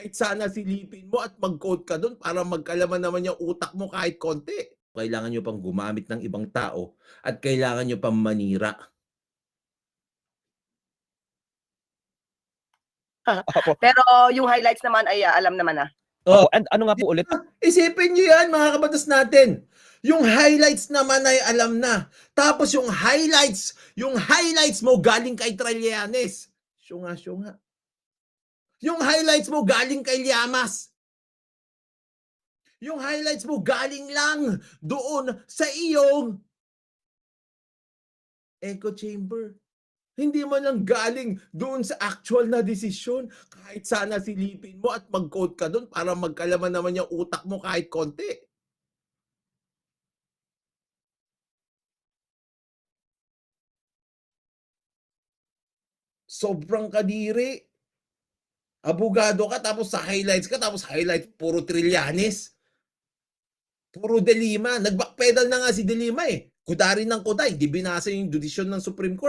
Kahit sana silipin mo at mag-code ka do'n para magkalaman naman yung utak mo kahit konti. Kailangan nyo pang gumamit ng ibang tao at kailangan nyo pang manira. Opo. Pero yung highlights naman ay ah, alam naman na. Oh, Opo, and ano nga po ulit? isipin nyo yan mga kabatas natin. Yung highlights naman ay alam na. Tapos yung highlights, yung highlights mo galing kay Trillanes. Syunga, syunga. Yung highlights mo galing kay Llamas. Yung highlights mo galing lang doon sa iyong echo chamber. Hindi man lang galing doon sa actual na desisyon. Kahit sana silipin mo at mag-code ka doon para magkalaman naman yung utak mo kahit konti. Sobrang kadiri. Abogado ka tapos sa highlights ka tapos highlight puro Trillanes. Puro De Lima. Nag-backpedal na nga si De Lima eh. Kudari ng kuday. Di binasa yung desisyon ng Supreme Court.